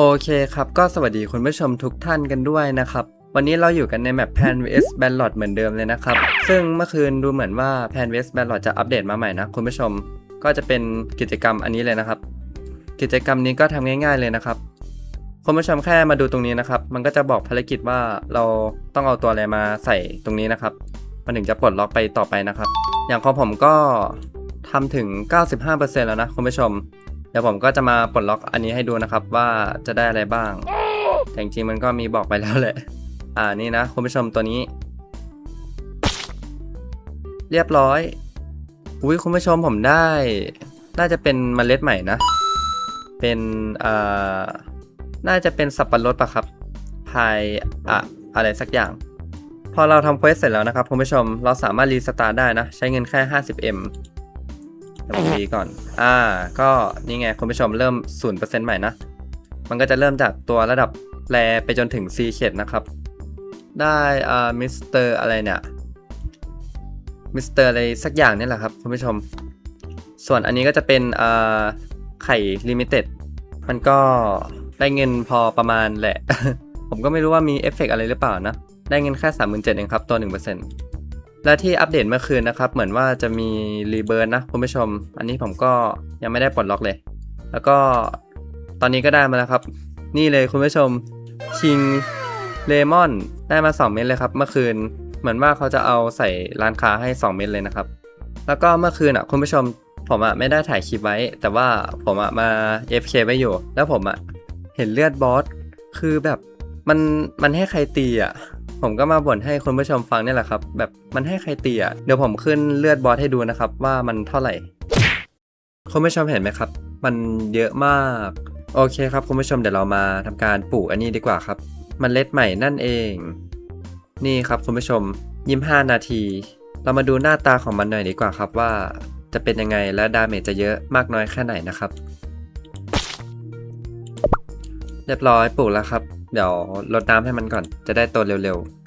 โอเคครับ ก็สวัสดีคุณผู้ชมทุกท่านกันด้วยนะครับ วันนี้เราอยู่กันในแมป Pan West Ballot เหมือนเดิมเลยนะครับ ซึ่งเมื่อคืนดูเหมือนว่า Pan West Ballot จะอัปเดตมาใหม่นะคุณผู้ชม ก็จะเป็นกิจกรรมอันนี้เลยนะครับ กิจกรรมนี้ก็ทำง่าย ๆเลยนะครับ คุณผู้ชมแค่มาดูตรงนี้นะครับ มันก็จะบอกภารกิจว่าเราต้องเอาตัวอะไรมาใส่ตรงนี้นะครับ มันถึงจะปลดล็อกไปต่อไปนะครับ อย่างของผมก็ทำถึง 95%แล้วนะคุณผู้ชม เดี๋ยวผมก็จะมาปลดล็อกอันนี้ให้ดูนะครับว่าจะได้อะไรบ้าง แต่จริงๆมันก็มีบอกไปแล้วแหละ อ่านี่นะคุณผู้ชมตัวนี้ เรียบร้อยอุ้ยคุณผู้ชมผมได้ น่าจะเป็นเมล็ดใหม่นะ เป็นอ่าน่าจะเป็นสับปะรดปะครับพายอะอะไรสักอย่าง พอเราทำเควสเสร็จแล้วนะครับคุณผู้ชมเราสามารถรีสตาร์ได้นะ ใช้เงินแค่ 50m ผมดีก่อน อ่า ก็นี่ไงคุณผู้ชมเริ่ม 0%ใหม่นะ มันก็จะเริ่มจากตัวระดับแรไปจนถึง C เขตนะครับ ได้อ่ามิสเตอร์อะไรเนี่ย มิสเตอร์อะไรสักอย่างนี่แหละครับคุณผู้ชม ส่วนอันนี้ก็จะเป็นอ่าไข่ลิมิเต็ด มันก็ได้เงินพอประมาณแหละ ผมก็ไม่รู้ว่ามีเอฟเฟกต์อะไรหรือเปล่านะ ได้เงินแค่ 37,000เองครับ ตัว 1% และที่อัปเดตเมื่อคืนนะครับ เหมือนว่าจะมีรีเบิร์นนะคุณผู้ชม อันนี้ผมก็ยังไม่ได้ปลดล็อกเลย แล้วก็ตอนนี้ก็ได้มาแล้วครับ นี่เลยคุณผู้ชมชิงเลมอนได้มา 2 เม็ดเลยครับ เมื่อคืนเหมือนว่าเขาจะเอาใส่ร้านค้าให้ 2 เม็ดเลยนะครับ แล้วก็เมื่อคืนอะคุณผู้ชมผมอะไม่ได้ถ่ายคลิปไว้ แต่ว่าผมอะมา FK ไว้อยู่ แล้วผมอะเห็นเลือดบอสคือแบบมันมันให้ใครตีอะ ผมก็มาบ่นให้คุณผู้ชมฟังนี่แหละครับ แบบมันให้ใครตีอะ เดี๋ยวผมขึ้นเลือดบอสให้ดูนะครับ ว่ามันเท่าไหร่ คุณผู้ชมเห็นไหมครับ มันเยอะมาก โอเคครับคุณผู้ชมเดี๋ยวเรามาทำการปลูกอันนี้ดีกว่าครับ มันเล็ดใหม่นั่นเอง นี่ครับคุณผู้ชมยิ้ม 5 นาที เรามาดูหน้าตาของมันหน่อยดีกว่าครับว่าจะเป็นยังไงและดาเมจจะเยอะมากน้อยแค่ไหนนะครับ เรียบร้อยปลูกแล้วครับ เดี๋ยวรดน้ำให้มันก่อนจะได้โตเร็วๆ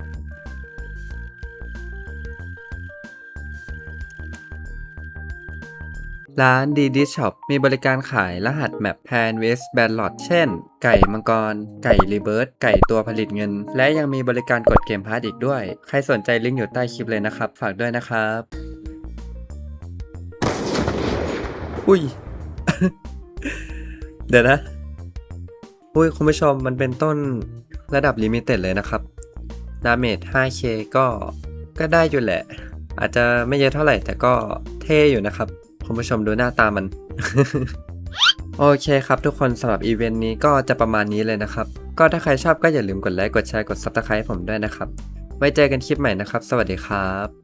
ร้านดีดิช็อปมีบริการขายรหัสแมปแพนเวสแบนลอดเช่น ไก่มังกร ไก่รีเบิร์ตไก่ตัวผลิตเงิน และยังมีบริการกดเกมพาร์ตอีกด้วย ใครสนใจลิงก์อยู่ใต้คลิปเลยนะครับ ฝากด้วยนะครับ อุ้ย เดี๋ยวนะ อุ้ยคุณผู้ชมมันเป็นต้นระดับลิมิเต็ดเลยนะครับดาเมจ 5k ก็ก็ได้อยู่แหละ อาจจะไม่เยอะเท่าไหร่แต่ก็เท่อยู่นะครับ คุณผู้ชมดูหน้าตามัน โอเคครับทุกคนสำหรับอีเวนต์นี้ก็จะประมาณนี้เลยนะครับ ก็ถ้าใครชอบก็อย่าลืมกดไลค์กดแชร์กด Subscribe ผมด้วยนะครับ ไว้เจอกันคลิปใหม่นะครับ สวัสดีครับ